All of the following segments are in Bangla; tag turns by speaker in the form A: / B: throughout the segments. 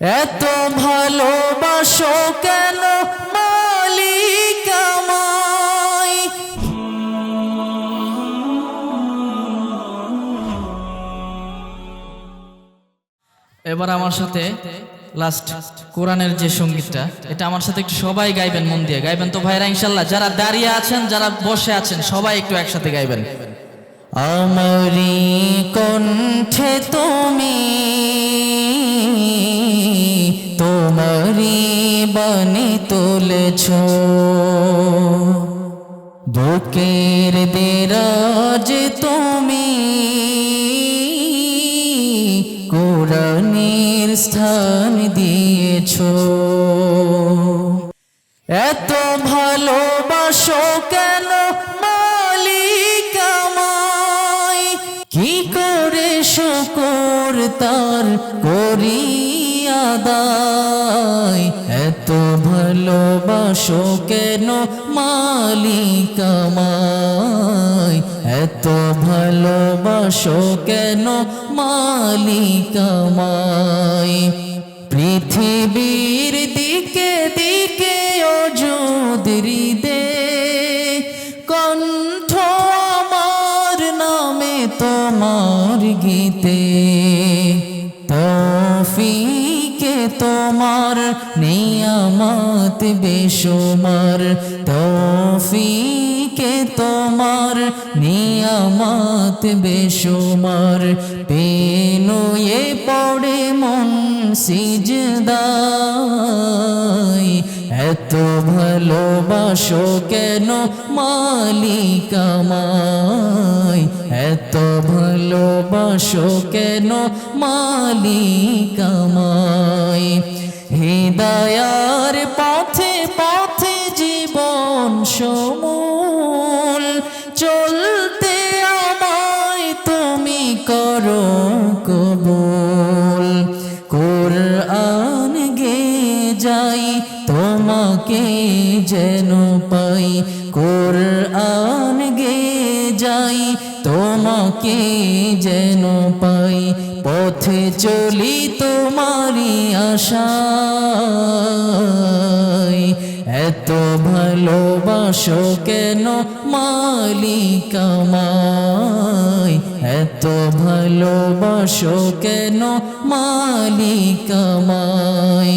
A: এত ভালোবাসো কেন এবার আমার সাথে লাস্ট কোরআনের যে সঙ্গীতটা, এটা আমার সাথে একটু সবাই গাইবেন, মন দিয়ে গাইবেন। তো ভাইরা ইনশাল্লাহ যারা দাঁড়িয়ে আছেন, যারা বসে আছেন, সবাই একটু একসাথে গাইবেন। আমারি কণ্ঠে তুমি তুলেছ বুকের দেরাজ তুমি কোরআনের স্থান দিয়েছ। এত ভালোবাসো কেন মালিক কি করে শুকর তার করি আদায়? এত ভালোবাসো কেন মালিক আমায়? এত ভালোবাসো কেন মালিক পৃথিবীর দিকে দিকে অযোধরি দে কণ্ঠ আমার নামে তোমার গীতে তোমার নিয়ামত বেশুমার, তৌফিকে তোমার নিয়ামত বেশুমার। পেনুয়ে পড়ে মন সিজদাই এত ভালোবাসো কেন মালিক আমায়? এত ভালোবাসো কেন মালিক যেন পাই, কোরআন গে যাই, তোমাকে যেন পাই, পথে চলি তোমারি আশায়। এত ভালোবাসো কেন মালিক আমায়? এত ভালোবাসো কেন মালিক আমায়?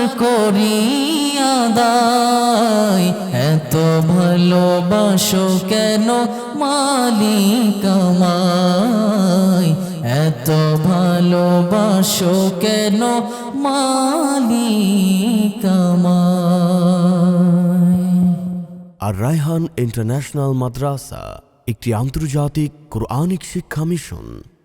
A: তার করি আদায় এত ভালোবাসো কেন মালিক এত ভালোবাসো কেন মালিক
B: আর রায়হান ইন্টারন্যাশনাল মাদ্রাসা, একটি আন্তর্জাতিক কোরআনিক শিক্ষা মিশন।